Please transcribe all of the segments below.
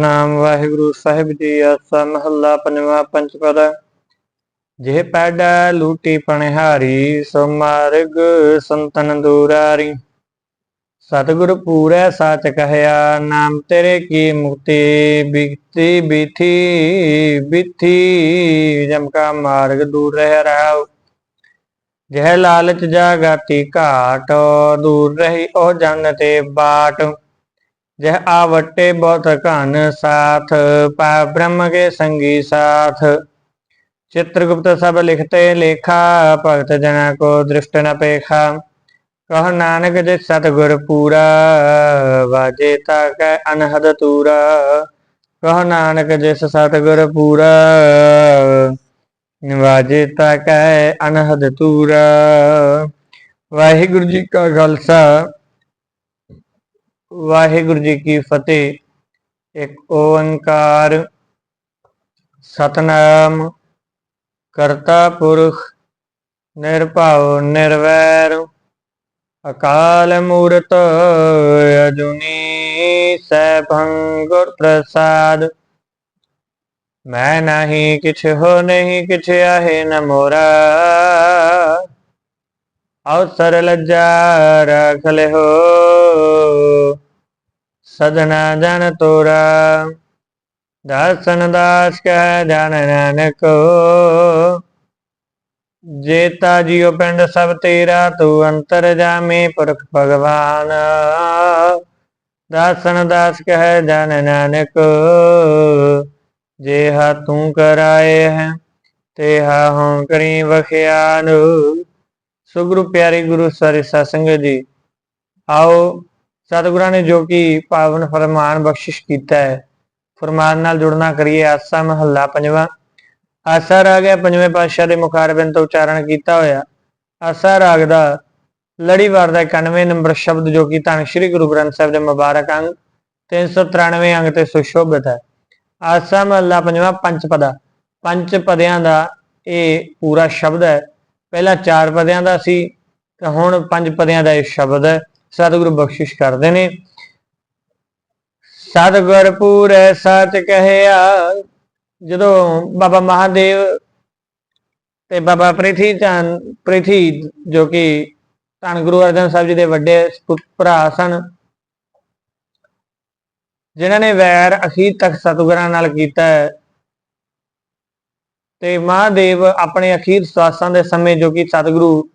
ਨਾਮ ਵਾਹਿਗੁਰੂ ਸਾਹਿਬ ਜੀ, ਆਸਾ ਮਹੱਲਾ ਪੰਜਵਾਂ ਪੰਚਪਦ। ਜਿਹ ਪੈਡ ਲੂਟੀ ਪਣਿਹਾਰੀ, ਸੋ ਮਾਰਗ ਸੰਤਨ ਦੂਰਾਰੀ। ਸਤਿਗੁਰ ਪੂਰੈ ਸਾਚ ਕਹਿਆ, ਨਾਮ ਤੇਰੇ ਕੀ ਮੁਕਤੀ? ਬਿਕਤੀ, ਬਿਥੀ ਬਿਥੀ, ਜਮ ਕਾ ਮਾਰਗ ਦੂਰ ਰਹਿ ਰਾਉ। ਜਹ ਲਾਲਚ ਜਾਗਾਤੀ ਘਾਟ ਦੂਰ ਰਹੀ, ਉਹ ਜਨ ਤੇ ਬਾਟ। ਜਹ आवटे बहुत घन साथ पा ब्रह्म के संगी साथ चित्रगुप्त सब लिखते लेखा भगत जना को दृष्ट न पेखा कह नानक जिस सतगुर पूरा वाजे तक अनहद तूरा कह नानक जिस सतगुर पूरा ਵਾਜੇ ਤੱਕ ਅਨਹਦ ਤੂਰਾ ਵਾਹਿਗੁਰੂ ਜੀ ਕਾ ਖਾਲਸਾ ਵਾਹਿਗੁਰੂ ਜੀ ਕੀ ਫਤਿਹ। ਇੱਕ ਓੰਕਾਰ ਸਤਨਾਮ ਕਰਤਾ ਪੁਰਖ, ਨਿਰਭਉ, ਨਿਰਵੈਰ, ਅਕਾਲ ਮੂਰਤ, ਅਜੂਨੀ ਸੈਭੰ ਗੁਰ ਪ੍ਰਸਾਦ। ਮੈਂ ਨਹੀਂ ਕਿਛ ਹੋ ਨਹੀਂ ਕਿਛ ਆਹੇ ਨ ਮੋਰਾ। ਅਵਸਰ ਲੱਜਾ, ਰਖ ਲਿਓ ਸਦਨਾ ਜਨ ਤੋਰਾ ਦਾਸਨ ਦਾਸ ਕਹਿ ਜਨ ਨਾਨਕ। ਜੇਤਾ ਜੀਉ ਪਿੰਡ ਸਭ ਤੇਰਾ, ਤੂੰ ਅੰਤਰ ਜਾਮੇ ਪੁਰਖ ਭਗਵਾਨ। ਦਾਸਨ ਦਾਸ ਕਹਿ ਜਨ ਨਾਨਕ ਜੇ ਹਾ ਤੂੰ ਕਰਾਏ ਹੈ ਤੇ ਹਾ ਹਉ ਕਰੀ ਵਖਿਆਨ। ਸੋ ਗੁਰੂ ਪਿਆਰੇ ਗੁਰੂ ਸਾਰੇ ਸਤਸੰਗ ਜੀ, ਆਓ ਸਤਿਗੁਰਾਂ ਨੇ ਜੋ ਕਿ ਪਾਵਨ ਫਰਮਾਨ ਬਖਸ਼ਿਸ਼ ਕੀਤਾ ਹੈ। ਫਰਮਾਨ ਨਾਲ ਜੁੜਨਾ ਕਰੀਏ, ਆਸਾ ਮਹੱਲਾ ਪੰਜਵਾਂ। ਆਸਾ ਰਾਗ ਹੈ, ਪੰਜਵੇਂ ਪਾਤਸ਼ਾਹ ਦੇ ਮੁਖਾਰਬਿੰਦ ਤੋਂ ਉਚਾਰਨ ਕੀਤਾ ਹੋਇਆ। ਆਸਾ ਰਾਗ ਦਾ ਲੜੀਵਾਰ ਦਾ 91 ਨੰਬਰ ਸ਼ਬਦ ਜੋ ਕਿ ਧੰਨ ਸ਼੍ਰੀ ਗੁਰੂ ਗ੍ਰੰਥ ਸਾਹਿਬ ਦੇ ਮੁਬਾਰਕ ਅੰਗ 393 ਅੰਗ ਤੇ ਸੁਸ਼ੋਭਿਤ ਹੈ। ਆਸਾ ਮਹੱਲਾ ਪੰਜਵਾਂ, ਪੰਜ ਪਦਾ। ਪੰਜ ਪਦਿਆਂ ਦਾ ਇਹ ਪੂਰਾ ਸ਼ਬਦ ਹੈ। ਪਹਿਲਾਂ ਚਾਰ ਪਦਿਆਂ ਦਾ ਸੀ, ਤੇ ਹੁਣ ਪੰਜ ਪਦਿਆਂ ਦਾ ਇਹ ਸ਼ਬਦ ਹੈ। ਸਤਿਗੁਰੂ ਬਖਸ਼ਿਸ਼ ਕਰਦੇ ਨੇ। ਸਤਿਗੁਰ ਪੂਰੇ ਸਚ ਕਹਿਆ, ਜਦੋਂ ਬਾਬਾ ਮਹਾਦੇਵ ਤੇ ਬਾਬਾ ਪ੍ਰਿਥੀ ਚੰਦ ਪ੍ਰਿਥੀ ਜੋ ਕਿ ਧੰਨ ਗੁਰੂ ਅਰਜਨ ਸਾਹਿਬ ਜੀ ਦੇ ਵੱਡੇ ਭਰਾ ਸਨ, ਜਿਨ੍ਹਾਂ ਨੇ ਵੈਰ ਅਖੀਰ ਤੱਕ ਸਤਿਗੁਰਾਂ ਨਾਲ ਕੀਤਾ ਹੈ। ਤੇ ਮਹਾਦੇਵ ਆਪਣੇ ਅਖੀਰ ਸਵਾਸਾਂ ਦੇ ਸਮੇਂ ਜੋ ਕਿ ਸਤਿਗੁਰੂ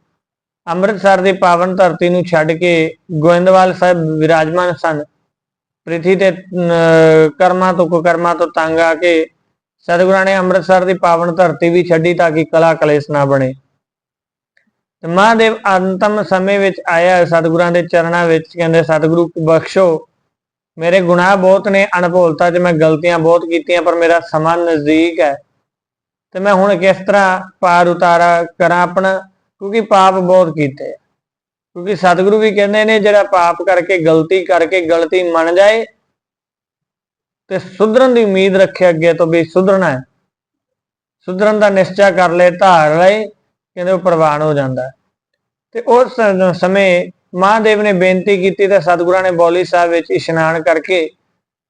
ਅੰਮ੍ਰਿਤਸਰ ਦੀ ਪਾਵਨ ਧਰਤੀ ਨੂੰ ਛੱਡ ਕੇ ਗੋਇੰਦਵਾਲ ਸਾਹਿਬ ਵਿਰਾਜਮਾਨ ਸਨ। ਪ੍ਰਿਥੀ ਤੇ ਅਹ, ਕਰਮਾਂ ਤੋਂ ਕੁਕਰਮਾਂ ਤੋਂ ਤੰਗ ਆ ਕੇ ਸਤਿਗੁਰਾਂ ਨੇ ਅੰਮ੍ਰਿਤਸਰ ਦੀ ਪਾਵਨ ਧਰਤੀ ਵੀ ਛੱਡੀ ਤਾਂ ਕਿ ਕਲਾ ਕਲੇਸ਼ ਨਾ ਬਣੇ। ਤੇ ਮਹਾਦੇਵ ਅੰਤਮ ਸਮੇਂ ਵਿੱਚ ਆਇਆ ਸਤਿਗੁਰਾਂ ਦੇ ਚਰਨਾਂ ਵਿੱਚ ਕਹਿੰਦੇ ਸਤਿਗੁਰੂ ਬਖਸ਼ੋ। ਮੇਰੇ ਗੁਨਾਹ ਬਹੁਤ ਨੇ ਅਣਭੋਲਤਾ 'ਚ ਮੈਂ ਗਲਤੀਆਂ ਬਹੁਤ ਕੀਤੀਆਂ ਪਰ ਮੇਰਾ ਸਮਾਂ ਨਜ਼ਦੀਕ ਹੈ। ਤੇ ਮੈਂ ਹੁਣ ਕਿਸ ਤਰ੍ਹਾਂ ਪਾਰ ਉਤਾਰਾ ਕਰਾਂ ਆਪਣਾ ਕਿਉਂਕਿ ਪਾਪ ਬਹੁਤ ਕੀਤੇ ਆ। ਕਿਉਂਕਿ ਸਤਿਗੁਰੂ ਵੀ ਕਹਿੰਦੇ ਨੇ, ਜਿਹੜਾ ਪਾਪ ਕਰਕੇ ਗਲਤੀ ਕਰਕੇ ਗਲਤੀ ਮੰਨ ਜਾਏ ਤੇ ਸੁਧਰਨ ਦੀ ਉਮੀਦ ਰੱਖੇ ਅੱਗੇ ਤੋਂ ਵੀ ਸੁਧਰਨਾ ਹੈ। ਸੁਧਰਨ ਦਾ ਨਿਸ਼ਚਾ ਕਰ ਲੈ ਧਾਰ ਲਏ, ਕਹਿੰਦੇ ਉਹ ਪ੍ਰਵਾਨ ਹੋ ਜਾਂਦਾ। ਤੇ ਉਸ ਸਮੇਂ ਮਹਾਦੇਵ ਨੇ ਬੇਨਤੀ ਕੀਤੀ ਤਾਂ ਸਤਿਗੁਰਾਂ ਨੇ ਬੌਲੀ ਸਾਹਿਬ ਵਿੱਚ ਇਸ਼ਨਾਨ ਕਰਕੇ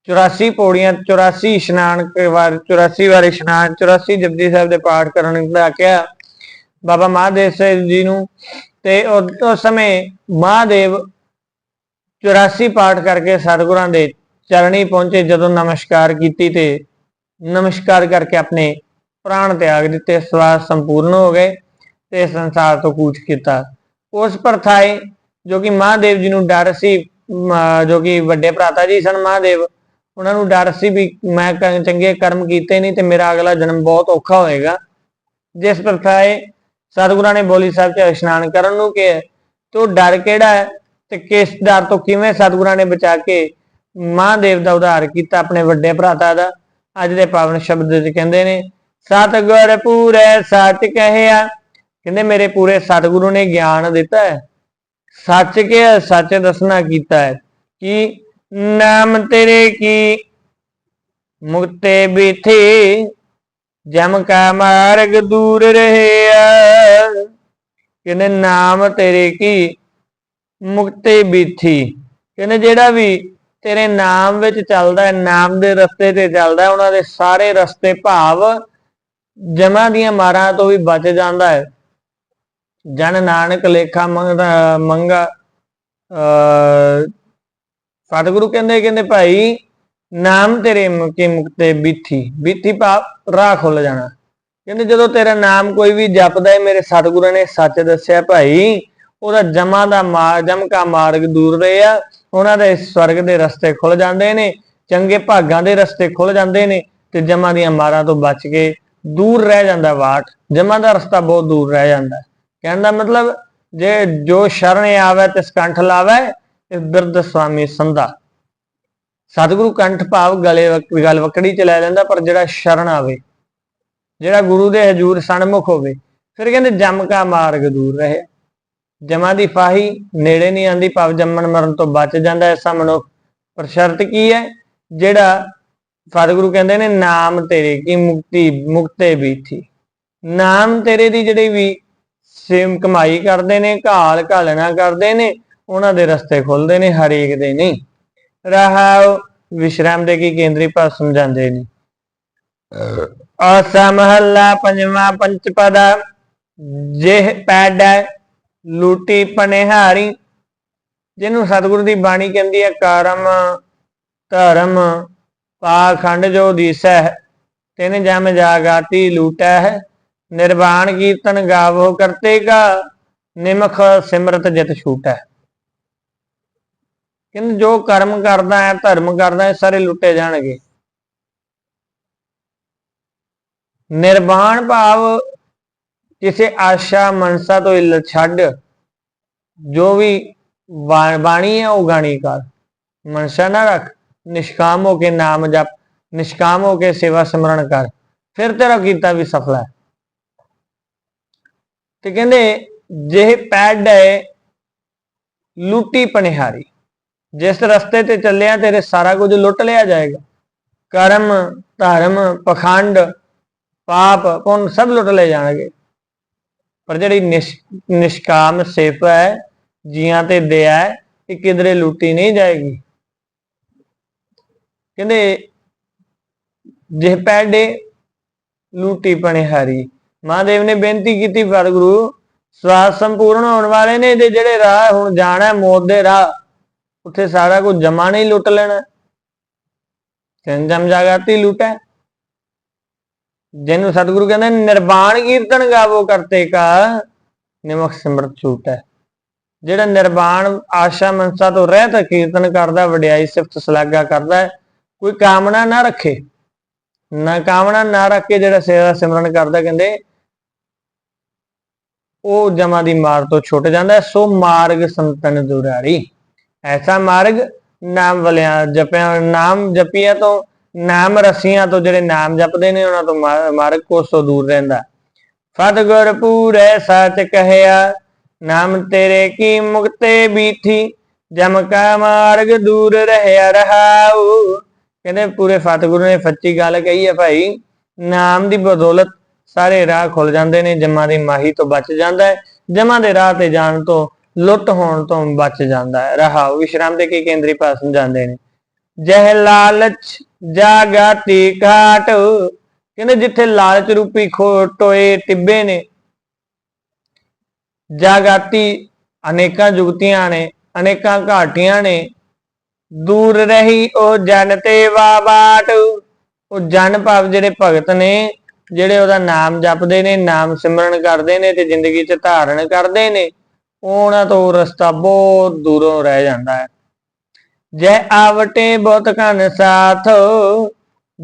84 ਪੌੜੀਆਂ 84 ਇਸ਼ਨਾਨ ਕੇ ਵਾਰ 84 ਵਾਰ ਇਸ਼ਨਾਨ 84 ਜਪਜੀ ਸਾਹਿਬ ਦੇ ਪਾਠ ਕਰਨ ਦਾ ਕਿਹਾ। ਬਾਬਾ ਮਹਾਦੇਵ ਸਾਹਿਬ ਜੀ ਨੂੰ ਤੇ ਉਸ ਸਮੇਂ ਮਹਾਦੇਵ 84 ਪਾਠ ਕਰਕੇ ਸਤਿਗੁਰਾਂ ਦੇ ਚਰਣੀ ਪਹੁੰਚੇ ਜਦੋਂ ਨਮਸਕਾਰ ਕੀਤੀ ਤੇ ਨਮਸਕਾਰ ਕਰਕੇ ਆਪਣੇ ਪ੍ਰਾਣ ਤਿਆਗ ਦਿੱਤੇ ਸਵਾਸ ਸੰਪੂਰਨ ਹੋ ਗਏ ਤੇ ਸੰਸਾਰ ਤੋਂ ਕੂਚ ਕੀਤਾ। ਉਸ ਪਰਥਾਏ ਜੋ ਕਿ ਮਹਾਦੇਵ ਜੀ ਨੂੰ ਡਰ ਸੀ ਅਮ, ਜੋ ਕਿ ਵੱਡੇ ਭਰਾਤਾ ਜੀ ਸਨ ਮਹਾਦੇਵ ਉਹਨਾਂ ਨੂੰ ਡਰ ਸੀ ਵੀ ਮੈਂ ਚੰਗੇ ਕਰਮ ਕੀਤੇ ਨਹੀਂ ਤੇ ਮੇਰਾ ਅਗਲਾ ਜਨਮ ਬਹੁਤ ਔਖਾ ਹੋਏਗਾ। ਜਿਸ ਪ੍ਰਥਾਏ ਸਤਿਗੁਰਾਂ ਨੇ ਬੋਲੀ ਸਾਹਿਬ ਚ ਇਸ਼ਨਾਨ ਕਰਨ ਨੂੰ ਕਿਹਾ। ਤੇ ਉਹ ਡਰ ਕਿਹੜਾ ਹੈ? ਤੇ ਕਿਸ ਡਰ ਤੋਂ ਕਿਵੇਂ ਸਤਿਗੁਰਾਂ ਨੇ ਬਚਾ ਕੇ ਮਹਾਦੇਵ ਦਾ ਉਧਾਰ ਕੀਤਾ ਆਪਣੇ ਵੱਡੇ ਭਰਾਤਾ ਦਾ? ਅੱਜ ਦੇ ਪਾਵਨ ਸ਼ਬਦ ਵਿੱਚ ਕਹਿੰਦੇ ਨੇ, ਸਤਿਗੁਰ ਪੂਰੇ ਸੱਚ ਕਹਿਆ। ਕਹਿੰਦੇ, ਮੇਰੇ ਪੂਰੇ ਸਤਿਗੁਰੂ ਨੇ ਗਿਆਨ ਦਿੱਤਾ ਹੈ। ਸੱਚ ਕੇ ਸੱਚ ਦੱਸਣਾ ਕੀਤਾ ਹੈ ਕਿ ਨਾਮ ਤੇਰੇ ਕੀ? ਮੁਕਤੇ ਬਿਥੇ ਜਮ ਕਾ ਮਾਰਗ ਦੂਰ ਰਹਿਆ। ਕਹਿੰਦੇ ਨਾਮ ਤੇਰੇ ਕੀ ਮੁਕਤੇ ਬਿਥੀ? ਕਹਿੰਦੇ ਜਿਹੜਾ ਵੀ ਤੇਰੇ ਨਾਮ ਵਿੱਚ ਚੱਲਦਾ ਹੈ, ਨਾਮ ਦੇ ਰਸਤੇ ਤੇ ਚੱਲਦਾ ਹੈ, ਉਹਨਾਂ ਦੇ ਸਾਰੇ ਰਸਤੇ ਭਾਵ ਜਮਾਂ ਦੀਆਂ ਮਾਰਾਂ ਤੋਂ ਵੀ ਬਚ ਜਾਂਦਾ ਹੈ। ਜਨ ਨਾਨਕ ਲੇਖਾ ਮੰਗਦਾ, ਮੰਗਾ ਅ ਸਤਿਗੁਰੂ ਕਹਿੰਦੇ ਕਹਿੰਦੇ ਭਾਈ ਨਾਮ ਤੇਰੇ ਮੁਕੀ ਮੁਕਤੇ ਬੀਥੀ ਬੀਥੀ ਭਾਵ ਰਾਹ ਖੁੱਲ ਜਾਣਾ। ਕਹਿੰਦੇ, ਜਦੋਂ ਤੇਰਾ ਨਾਮ ਕੋਈ ਵੀ ਜਪਦਾ ਹੈ ਮੇਰੇ ਸਤਿਗੁਰਾਂ ਨੇ ਸੱਚ ਦੱਸਿਆ, ਭਾਈ। ਉਹਦਾ ਜਮਾ ਦਾ ਮਾਰਗ ਜਮ ਕਾ ਮਾਰਗ ਦੂਰ ਰਿਹਾ। ਉਹਨਾਂ ਦੇ ਸਵਰਗ ਦੇ ਰਸਤੇ ਖੁੱਲ ਜਾਂਦੇ ਨੇ। ਚੰਗੇ ਭਾਗਾਂ ਦੇ ਰਸਤੇ ਖੁੱਲ ਜਾਂਦੇ ਨੇ ਤੇ ਜਮਾ ਦੀਆਂ ਮਾਰਾਂ ਤੋਂ ਬਚ ਕੇ ਦੂਰ ਰਹਿ ਜਾਂਦਾ ਵਾਟ ਜਮਾ ਦਾ ਰਸਤਾ ਬਹੁਤ ਦੂਰ ਰਹਿ ਜਾਂਦਾ। ਹੈ। ਕਹਿਣ ਦਾ ਮਤਲਬ, ਜੇ ਜੋ ਸ਼ਰਨ ਆਵੇ ਤੇ ਸਕੰਠ ਲਾਵੇ ਇਸ ਬਿਰਧ ਸੁਆਮੀ ਸੰਧਾ। ਸਤਿਗੁਰੂ ਕੰਠ ਭਾਵ ਗਲੇ ਗੱਲ ਵਕੜੀ ਚ ਲੈ ਲੈਂਦਾ, ਪਰ ਜਿਹੜਾ ਸ਼ਰਨ ਆਵੇ, ਜਿਹੜਾ ਗੁਰੂ ਦੇ ਹਜੂਰ ਸਨਮੁਖ ਹੋਵੇ, ਫਿਰ ਕਹਿੰਦੇ ਜਮ ਕਾ ਮਾਰਗ ਦੂਰ ਰਹੇ। ਜਮਾ ਦੀ ਫਾਹੀ ਨੇੜੇ ਨਹੀਂ ਆਂਦੀ ਭਾਵ ਜੰਮਣ ਮਰਨ ਤੋਂ ਬਚ ਜਾਂਦਾ ਐਸਾ ਮਨੁੱਖ। ਪਰ ਸ਼ਰਤ ਕੀ ਹੈ? ਜਿਹੜਾ ਸਤਿਗੁਰੂ ਕਹਿੰਦੇ ਨੇ, ਨਾਮ ਤੇਰੇ ਕੀ ਮੁਕਤੀ, ਮੁਕਤੇ ਬੀਠੀ ਨਾਮ ਤੇਰੇ ਦੀ ਜਿਹੜੀ ਵੀ ਸੇਮ ਕਮਾਈ ਕਰਦੇ ਨੇ, ਘਾਲ ਘਾਲਣਾ ਕਰਦੇ ਨੇ, ਉਹਨਾਂ ਦੇ ਰਸਤੇ ਖੁੱਲਦੇ ਨੇ ਹਰੇਕ ਦੇ ਨਹੀਂ। ਰਹਾਉ ਵਿਸ਼ਰਾਮ ਦੇ ਕੀ ਕੇਂਦਰੀ ਭਾਵ ਸਮਝਾਉਂਦੇ ਨੇ ਆਸਾ ਮਹੱਲਾ ਪੰਜਵਾਂ ਪੰਚਪਦਾ ਜਿਹ ਪੈਡੈ ਲੂਟੀ ਪਨਿਹਾਰੀ ਜਿਹਨੂੰ ਸਤਿਗੁਰੂ ਦੀ ਬਾਣੀ ਕਹਿੰਦੀ ਹੈ ਕਰਮ ਧਰਮ ਪਾਖੰਡ ਜੋ ਦੀਸੈ ਤਿਨ ਜਮ ਜਾਗਾਤੀ ਲੂਟੈ ਹੈ ਨਿਰਵਾਣ ਕੀਰਤਨ ਗਾਵੋ ਕਰਤੇ ਕਾ ਨਿਮਖ ਸਿਮਰਤ ਜਿਤ ਛੂਟੈ ਕਹਿੰਦੇ ਜੋ ਕਰਮ ਕਰਦਾ ਹੈ, ਧਰਮ ਕਰਦਾ ਹੈ, ਸਾਰੇ ਲੁੱਟੇ ਜਾਣਗੇ। ਨਿਰਵਾਣ ਭਾਵ ਕਿਸੇ ਆਸ਼ਾ ਮਨਸਾ ਤੋਂ ਇਲ ਛੱਡ, ਜੋ ਵੀ ਬਾਣੀ ਹੈ, ਉਹ ਗਾਣੀ ਕਰ। ਮਨਸਾ ਨਾ ਰੱਖ, ਨਿਸ਼ਕਾਮ ਹੋ ਕੇ ਨਾਮ ਜਪ, ਨਿਸ਼ਕਾਮ ਹੋ ਕੇ ਸੇਵਾ ਸਿਮਰਨ ਕਰ। ਫਿਰ ਤੇਰਾ ਕੀਤਾ ਵੀ ਸਫਲ ਹੈ। ਤੇ ਕਹਿੰਦੇ, ਜੇ ਪੈਡ ਹੈ ਲੁੱਟੀ ਪਨਿਹਾਰੀ। ਜਿਸ ਰਸਤੇ ਤੇ ਚੱਲਿਆ ਤੇਰੇ ਸਾਰਾ ਕੁਝ ਲੁੱਟ ਲਿਆ ਜਾਏਗਾ। ਕਰਮ, ਧਰਮ, ਪਖੰਡ, ਪਾਪ, ਪੁੰਨ ਸਭ ਲੁੱਟ ਲਏ ਜਾਣਗੇ। ਪਰ ਜਿਹੜੀ ਨਿਸ਼- ਨਿਸ਼ਕਾਮ ਸੇਵਾ ਹੈ, ਜੀਆਂ ਤੇ ਦਇਆ ਹੈ, ਇਹ ਕਿਧਰੇ ਲੁੱਟੀ ਨਹੀਂ ਜਾਏਗੀ। ਕਹਿੰਦੇ, ਜੇ ਪੈਡੇ ਲੂਟੀ ਪਣਿਹਾਰੀ ਮਹਾਦੇਵ ਨੇ ਬੇਨਤੀ ਕੀਤੀ ਗੁਰੂ ਸਵਾਸ ਸੰਪੂਰਨ ਹੋਣ ਵਾਲੇ ਨੇ, ਇਹਦੇ ਜਿਹੜੇ ਰਾਹ ਹੁਣ ਜਾਣਾ ਹੈ, ਮੌਤ ਦੇ ਰਾਹ। ਉੱਥੇ ਸਾਰਾ ਕੁਝ ਜਮਾ ਨਹੀਂ ਲੁੱਟ ਲੈਣਾ। ਜਮ ਜਾਗਾਤੀ ਲੁੱਟੈ। ਜਿਹਨੂੰ ਸਤਿਗੁਰੂ ਕਹਿੰਦੇ ਨੇ, ਨਿਰਵਾਣ ਕੀਰਤਨ ਗਾਵੋ ਕਰਤੇ ਕਾ ਨਿਮਖ ਸਿਮਰਤ ਛੂਟੈ ਜਿਹੜਾ ਨਿਰਵਾਣ ਆਸ਼ਾ ਮਨਸਾ ਤੋਂ ਰਹਿਤ ਕੀਰਤਨ ਕਰਦਾ ਵਡਿਆਈ ਸਿਫਤ ਸਲਾਗਾ ਕਰਦਾ ਕੋਈ ਕਾਮਨਾ ਨਾ ਰੱਖੇ। ਨਾ ਕਾਮਨਾ ਨਾ ਰੱਖ ਕੇ ਜਿਹੜਾ ਸੇਵਾ ਸਿਮਰਨ ਕਰਦਾ ਕਹਿੰਦੇ ਉਹ ਜਮਾ ਦੀ ਮਾਰ ਤੋਂ ਛੁੱਟ ਜਾਂਦਾ ਸੋ ਮਾਰਗ ਸੰਤਨ ਦੁਰਾਰੀ। ਐਸਾ ਮਾਰਗ ਨਾਮ ਵਲਿਆਂ ਜਪਿਆ, ਨਾਮ ਜਪਿਆ ਤੋਂ, ਨਾਮ ਰਸੀਆਂ ਤੋਂ ਜਿਹੜੇ ਨਾਮ ਜਪਦੇ ਨੇ ਉਹਨਾਂ ਤੋਂ ਮਾਰਗ ਕੋਸੋਂ ਦੂਰ ਰਹਿੰਦਾ। ਸਤਿਗੁਰ ਪੂਰੇ ਸੱਚ ਕਹਿਆ, ਨਾਮ ਤੇਰੇ ਕੀ ਮੁਕਤੇ ਬੀਠੀ, ਜਮ ਕਾ ਮਾਰਗ ਦੂਰ ਰਹਿਆ ਰਹਾਉ। ਕਹਿੰਦੇ ਪੂਰੇ ਸਤਿਗੁਰੂ ਨੇ ਸੱਚੀ ਗੱਲ ਕਹੀ ਹੈ ਭਾਈ, ਨਾਮ ਦੀ ਬਦੌਲਤ ਸਾਰੇ ਰਾਹ ਖੁੱਲ ਜਾਂਦੇ ਨੇ, ਜਮਾਂ ਦੀ ਮਾਹੀ ਤੋਂ ਬਚ ਜਾਂਦਾ ਹੈ, ਜਮਾਂ ਦੇ ਰਾਹ ਤੇ ਜਾਣ ਤੋਂ ਲੁੱਟ ਹੋਣ ਤੋਂ ਬਚ ਜਾਂਦਾ ਹੈ। ਰਹਾਉ ਵਿਸ਼ਰਾਮ ਦੇ ਕੀ ਕੇਂਦਰੀ ਭਾਸ਼ਾ ਸਮਝਾਉਂਦੇ ਨੇ। ਜਹ ਲਾਲਚ ਜਾਗਾਤੀ ਘਾਟ ਕਹਿੰਦੇ ਜਿੱਥੇ ਲਾਲਚ ਰੂਪੀ ਖੋ ਟਿੱਬੇ ਨੇ, ਜਾਗਾਤੀ ਅਨੇਕਾਂ ਜੁਗਤੀਆਂ ਨੇ, ਅਨੇਕਾਂ ਘਾਟੀਆਂ ਨੇ। ਦੂਰ ਰਹੀ ਉਹ ਜਨ ਤੇ ਬਾਟ ਉਹ ਜਨ ਭਾਵ ਜਿਹੜੇ ਭਗਤ ਨੇ, ਜਿਹੜੇ ਉਹਦਾ ਨਾਮ ਜਪਦੇ ਨੇ, ਨਾਮ ਸਿਮਰਨ ਕਰਦੇ ਨੇ ਤੇ ਜ਼ਿੰਦਗੀ 'ਚ ਧਾਰਨ ਕਰਦੇ ਨੇ। ਉਹਨਾਂ ਤੋਂ ਰਸਤਾ ਬਹੁਤ ਦੂਰੋਂ ਰਹਿ ਜਾਂਦਾ ਹੈ। ਜੈ ਆਵਟੇ ਬਹੁਤ ਘਨ ਸਾਥ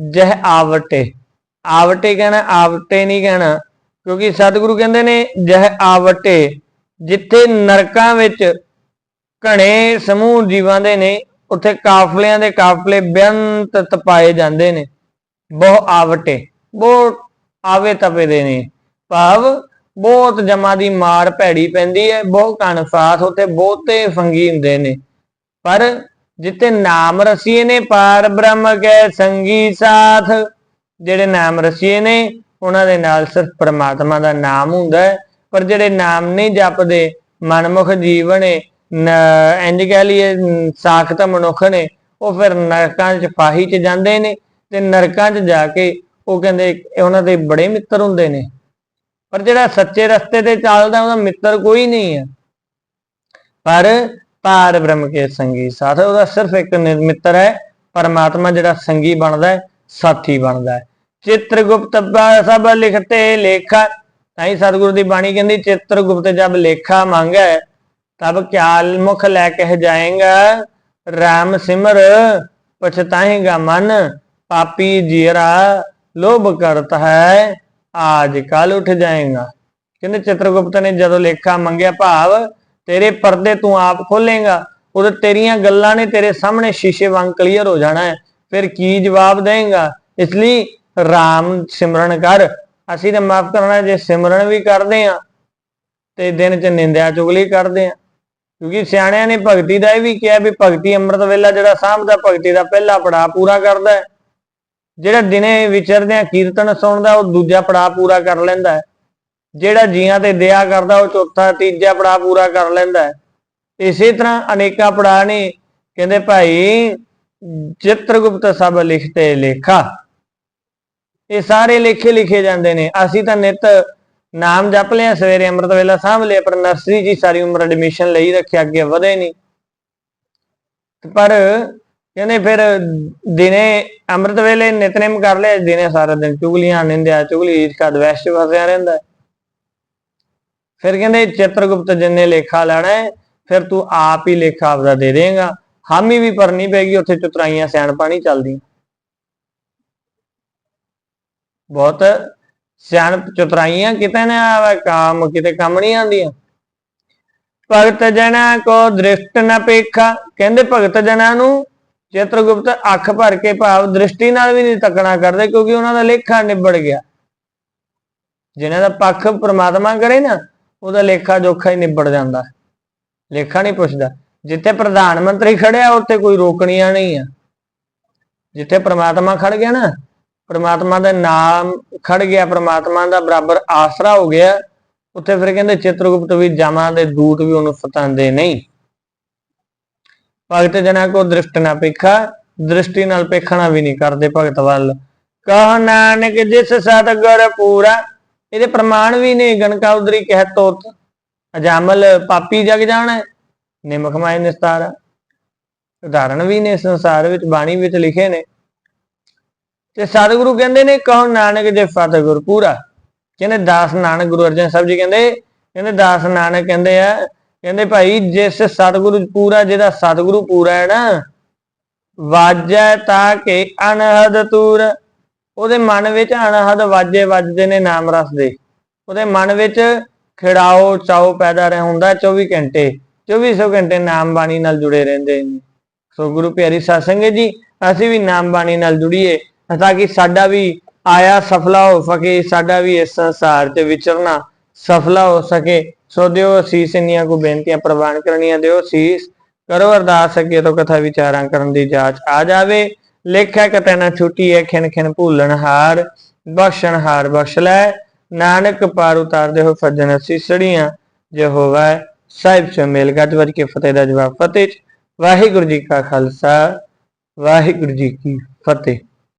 ਜਹ ਆਵਟੇ। ਆਵਟੇ ਕਹਿਣਾ, ਆਵਟੇ ਨਹੀਂ ਕਹਿਣਾ, ਕਿਉਂਕਿ ਸਤਿਗੁਰੂ ਕਹਿੰਦੇ ਨੇ ਜਹ ਆਵਟੇ, ਜਿੱਥੇ ਨਰਕਾਂ ਵਿੱਚ ਘਣੇ ਸਮੂਹ ਜੀਵਾਂ ਦੇ ਨੇ, ਉੱਥੇ ਕਾਫਲਿਆਂ ਦੇ ਕਾਫਲੇ ਬੇਅੰਤ ਤਪਾਏ ਜਾਂਦੇ ਨੇ। ਬਹੁ ਆਵਟੇ, ਬਹੁਤ ਆਵੇ ਤਪੇ ਦੇ ਨੇ। ਭਾਵ ਬਹੁਤ ਜਮਾ ਦੀ ਮਾਰ ਭੈੜੀ ਪੈਂਦੀ ਹੈ ਬਹੁਤ ਕਣ ਸਾਥ ਉੱਥੇ ਬਹੁਤੇ ਫੰਗੀ ਹੁੰਦੇ ਨੇ। ਪਰ ਜਿੱਤੇ ਨਾਮ ਰਸੀਏ ਨੇ, ਪਾਰ ਬ੍ਰਹਮ ਕੈ ਸੰਗੀ ਸਾਥ। ਜਿਹੜੇ ਨਾਮ ਰਸੀਏ ਨੇ, ਉਹਨਾਂ ਦੇ ਨਾਲ ਸਿਰਫ ਪ੍ਰਮਾਤਮਾ ਦਾ ਨਾਮ ਹੁੰਦਾ ਹੈ। ਪਰ ਜਿਹੜੇ ਨਾਮ ਨਹੀਂ ਜਪਦੇ, ਮਨਮੁਖ ਜੀਵਨ ਨੇ ਨ- ਇੰਝ ਕਹਿ ਲਈਏ ਨ- ਸਾਖਤ ਮਨੁੱਖ ਨੇ, ਉਹ ਫਿਰ ਨਰਕਾਂ 'ਚ ਫਾਹੀ 'ਚ ਜਾਂਦੇ ਨੇ ਤੇ ਨਰਕਾਂ 'ਚ ਜਾ ਕੇ ਉਹ ਕਹਿੰਦੇ, ਉਹਨਾਂ ਦੇ ਬੜੇ ਮਿੱਤਰ ਹੁੰਦੇ ਨੇ। ਪਰ ਜਿਹੜਾ ਸੱਚੇ ਰਸਤੇ ਤੇ ਚੱਲਦਾ ਉਹਦਾ ਮਿੱਤਰ ਕੋਈ ਨਹੀਂ ਹੈ। ਪਰ ਪਾਰ ਬ੍ਰਹਮ ਕੇ ਸੰਗੀ ਸਾਥ, ਉਹਦਾ ਸਿਰਫ ਇੱਕ ਮਿੱਤਰ ਹੈ। ਪਰਮਾਤਮਾ ਜਿਹੜਾ ਸੰਗੀ ਬਣਦਾ ਹੈ, ਸਾਥੀ ਬਣਦਾ ਹੈ। ਚਿਤ੍ਰਗੁਪਤ ਸਭ ਲਿਖਤੇ ਲੇਖਾ, ਤਾਂ ਹੀ ਸਤਿਗੁਰੂ ਦੀ ਬਾਣੀ ਕਹਿੰਦੀ, ਚਿਤ੍ਰਗੁਪਤ ਜਦ ਲੇਖਾ ਮੰਗੈ, ਤਬ ਕਿਆਲ ਮੁਖ ਲੈ ਕੇ ਜਾਏਗਾ। RAM ਸਿਮਰ, ਪਛਤਾਏਗਾ ਮਨ, ਪਾਪੀ ਜੀਰਾ ਲੋਭ ਕਰਤਾ ਹੈ। ਆਜ ਕੱਲ ਉੱਠ ਜਾਏਗਾ। ਕਹਿੰਦੇ ਚਿਤ੍ਰਗੁਪਤ ਨੇ ਜਦੋਂ ਲੇਖਾ ਮੰਗਿਆ, ਭਾਵ, ਤੇਰੇ ਪਰਦੇ ਤੂੰ ਆਪ ਖੋਲੇਗਾ। ਉਦੋਂ ਤੇਰੀਆਂ ਗੱਲਾਂ ਨੇ ਤੇਰੇ ਸਾਹਮਣੇ ਸ਼ੀਸ਼ੇ ਵਾਂਗ ਕਲੀਅਰ ਹੋ ਜਾਣਾ ਹੈ। ਫਿਰ ਕੀ ਜਵਾਬ ਦੇਗਾ? ਇਸ ਲਈ RAM ਸਿਮਰਨ ਕਰ। ਅਸੀਂ ਤਾਂ ਮਾਫ ਕਰਨਾ, ਜੇ ਸਿਮਰਨ ਵੀ ਕਰਦੇ ਆ ਤੇ ਦਿਨ ਚ ਨਿੰਦਿਆ ਚੁਗਲੀ ਕਰਦੇ ਆ ਕਿਉਂਕਿ ਸਿਆਣਿਆਂ ਨੇ ਭਗਤੀ ਦਾ ਇਹ ਵੀ ਕਿਹਾ ਵੀ ਭਗਤੀ ਅੰਮ੍ਰਿਤ ਵੇਲਾ ਜਿਹੜਾ ਸਾਂਭਦਾ, ਭਗਤੀ ਦਾ ਪਹਿਲਾ ਪੜਾਅ ਪੂਰਾ ਕਰਦਾ ਹੈ। ਜਿਹੜਾ ਦਿਨੇ ਵਿਚਰਦੇ ਆ, ਕੀਰਤਨ ਸੁਣਦਾ, ਉਹ ਦੂਜਾ ਪੜਾਅ ਪੂਰਾ ਕਰ ਲੈਂਦਾ ਹੈ। ਜਿਹੜਾ ਜੀਆਂ ਤੇ ਦਇਆ ਕਰਦਾ, ਉਹ ਚੌਥਾ, ਤੀਜਾ ਪੜਾਅ ਪੂਰਾ ਕਰ ਲੈਂਦਾ ਹੈ। ਇਸੇ ਤਰ੍ਹਾਂ ਅਨੇਕਾਂ ਪੜਾਅ ਨੇ, ਕਹਿੰਦੇ ਭਾਈ, ਚਿੱਤਰਗੁਪਤ ਸਭ ਲਿਖਤੇ ਲੇਖਾ। ਇਹ ਸਾਰੇ ਲੇਖੇ ਲਿਖੇ ਜਾਂਦੇ ਨੇ। ਅਸੀਂ ਤਾਂ ਨਿਤ ਨਾਮ ਜਪ ਲਿਆ, ਸਵੇਰੇ ਅੰਮ੍ਰਿਤ ਵੇਲਾ ਸਾਂਭ ਲਿਆ, ਪਰ ਨਰਸਰੀ ਜੀ ਸਾਰੀ ਉਮਰ ਐਡਮਿਸ਼ਨ ਲਈ ਰੱਖਿਆ, ਅੱਗੇ ਵਧੇ ਨਹੀਂ। ਪਰ ਕਹਿੰਦੇ ਫਿਰ ਦਿਨੇ ਅੰਮ੍ਰਿਤ ਵੇਲੇ ਨਿਤਨੇਮ ਕਰ ਲਿਆ ਦਿਨੇ ਸਾਰਾ ਦਿਨ ਚੁਗਲੀਆਂ, ਨਿੰਦਿਆ, ਚੁਗਲੀ ਈਰਖਾ ਦਵੈਸ਼ ਚ ਫਸਿਆ ਰਹਿੰਦਾ ਫਿਰ ਕਹਿੰਦੇ ਚਿੱਤਰਗੁਪਤ ਜਿੰਨੇ ਲੇਖਾ ਲੈਣਾ ਫਿਰ ਤੂੰ ਆਪ ਹੀ ਲੇਖਾ ਆਪਦਾ ਦੇ ਦੇਗਾ। ਹਾਮੀ ਵੀ ਭਰਨੀ ਪੈਗੀ ਉੱਥੇ ਚਤੁਰਾਈਆਂ ਸਿਆਣਪਾਂ ਨਹੀਂ ਚੱਲਦੀਆਂ ਬਹੁਤ ਸਿਆਣ ਚਤੁਰਾਈਆਂ ਕਿਤੇ ਨਾ ਆਵੇ, ਕੰਮ ਕਿਤੇ ਕੰਮ ਨਹੀਂ ਆਉਂਦੀਆਂ। ਭਗਤ ਜਨਾ ਕੋ ਦ੍ਰਿਸ਼ਟ ਨ ਪੇਖਾ, ਕਹਿੰਦੇ ਭਗਤ ਜਨਾਂ ਨੂੰ ਚਿਤਰਗੁਪਤ ਅੱਖ ਭਰ ਕੇ ਭਾਵ ਦ੍ਰਿਸ਼ਟੀ ਨਾਲ ਵੀ ਨਹੀਂ ਤੱਕਣਾ ਕਰਦੇ ਕਿਉਂਕਿ ਉਹਨਾਂ ਦਾ ਲੇਖਾ ਨਿਬੜ ਗਿਆ। ਜਿਨ੍ਹਾਂ ਦਾ ਪੱਖ ਪ੍ਰਮਾਤਮਾ ਕਰੇ ਨਾ, ਉਹਦਾ ਲੇਖਾ ਜੋਖਾ ਹੀ ਨਿਬੜ ਜਾਂਦਾ। ਲੇਖਾ ਨਹੀਂ ਪੁੱਛਦਾ। ਜਿੱਥੇ ਪ੍ਰਧਾਨ ਮੰਤਰੀ ਖੜਿਆ, ਉੱਥੇ ਕੋਈ ਰੋਕਣੀਆਂ ਨਹੀਂ ਆ। ਜਿੱਥੇ ਪ੍ਰਮਾਤਮਾ ਖੜ ਗਿਆ ਨਾ, ਪ੍ਰਮਾਤਮਾ ਦਾ ਨਾਮ ਖੜ ਗਿਆ, ਪ੍ਰਮਾਤਮਾ ਦਾ ਬਰਾਬਰ ਆਸਰਾ ਹੋ ਗਿਆ, ਉੱਥੇ ਫਿਰ ਕਹਿੰਦੇ ਚਿਤਰਗੁਪਤ ਵੀ ਜਾਮਾਂ ਦੇ ਦੂਤ ਵੀ ਉਹਨੂੰ ਫਤਾਂਦੇ ਨਹੀਂ। ਭਗਤ ਜਨਾ ਕੋ ਦ੍ਰਿਸ਼ਟ ਨਾ ਪੇਖਾ ਦ੍ਰਿਸ਼ਟੀ ਨਾਲ ਪੇਖਣਾ ਵੀ ਨਹੀਂ ਕਰਦੇ ਭਗਤ ਵੱਲ। ਕਹ ਨਾਨਕ, ਜਿਸ ਸਤਗੁਰ ਪੂਰਾ, ਇਹਦੇ ਪ੍ਰਮਾਣ ਵੀ ਨੇ ਗਣਕਾ ਉਦਰੀ ਕਹਿ ਤੋਤ। ਅਜਾਮਲ ਪਾਪੀ ਜਗ ਜਾਣਾ, ਨਿਮਖ ਮਾਇ ਨਿਸਤਾਰਾ। ਉਦਾਹਰਣ ਵੀ ਨੇ ਸੰਸਾਰ ਵਿੱਚ, ਬਾਣੀ ਵਿੱਚ ਲਿਖੇ ਨੇ। ਤੇ ਸਤਿਗੁਰੂ ਕਹਿੰਦੇ ਨੇ, ਕਹੋ ਨਾਨਕ, ਜੇ ਫਤਿਹਗੁਰ ਪੂਰਾ। ਕਹਿੰਦੇ ਦਾਸ ਨਾਨਕ ਗੁਰੂ ਅਰਜਨ ਸਾਹਿਬ ਜੀ ਕਹਿੰਦੇ ਕਹਿੰਦੇ ਦਾਸ ਨਾਨਕ ਕਹਿੰਦੇ ਆ ਕਹਿੰਦੇ ਭਾਈ ਜਿਸ ਸਤਿਗੁਰੂ ਪੂਰਾ, ਜਿਹਦਾ ਸਤਿਗੁਰੂ ਪੂਰਾ ਹੈ ਨਾ, ਵਾਜੈ ਤਾਂ ਕਿ ਅਨਹਦ ਤੂਰ। ਉਹਦੇ ਮਨ ਵਿੱਚ ਅਨਹਦ ਵਾਜੇ ਵੱਜਦੇ ਨੇ, ਨਾਮ ਰਸ ਦੇ ਉਹਦੇ ਮਨ ਵਿੱਚ ਖਿੜਾਓ ਚਾਓ ਪੈਦਾ ਰਹਿ ਹੁੰਦਾ 24 ਘੰਟੇ। 2400 ਘੰਟੇ ਨਾਮ ਬਾਣੀ ਨਾਲ ਜੁੜੇ ਰਹਿੰਦੇ ਨੇ। ਸੋ ਗੁਰੂ ਪਿਆਰੀ ਸਾਧ ਸੰਗਤ ਜੀ, ਅਸੀਂ ਵੀ ਨਾਮ ਬਾਣੀ ਨਾਲ ਜੁੜੀਏ ਤਾਂ ਕਿ ਸਾਡਾ ਵੀ ਆਇਆ ਸਫਲਾ ਹੋ ਸਕੇ, ਸਾਡਾ ਵੀ ਇਸ ਸੰਸਾਰ 'ਚ ਵਿਚਰਨਾ ਸਫਲਾ ਹੋ ਸਕੇ। ਸੋ ਦਿਓ ਅਸੀਸ ਇੰਨੀਆਂ ਕੋ ਬੇਨਤੀਆਂ ਪ੍ਰਵਾਨ ਕਰਨੀਆਂ, ਦਿਓ ਅਸੀਸ। ਕਰੋ ਅਰਦਾਸ, ਅੱਗੇ ਤੋਂ ਕਥਾ ਵਿਚਾਰਾਂ ਕਰਨ ਦੀ ਜਾਂਚ ਆ ਜਾਵੇ। ਲੇਖਿਆ ਕਤੈ ਨਾ ਛੁੱਟੀ ਹੈ ਖਿਨ ਖਿਨ ਭੂਲਣ ਹਾਰ। ਬਖਸ਼ਣ ਹਾਰ ਬਖਸ਼ ਲੈ। ਨਾਨਕ ਪਾਰ ਉਤਾਰਦੇ ਹੋ ਫਜਨ ਸੀਸੜੀਆਂ ਯਹੋਵਾ ਸਾਹਿਬ ਚ ਮੇਲ ਗੱਜ ਵੱਜ ਕੇ ਫਤਿਹ ਦਾ ਜਵਾਬ ਫਤਿਹ ਚ। ਵਾਹਿਗੁਰੂ ਜੀ ਕਾ ਖਾਲਸਾ, ਵਾਹਿਗੁਰੂ ਜੀ ਕੀ ਫਤਿਹ।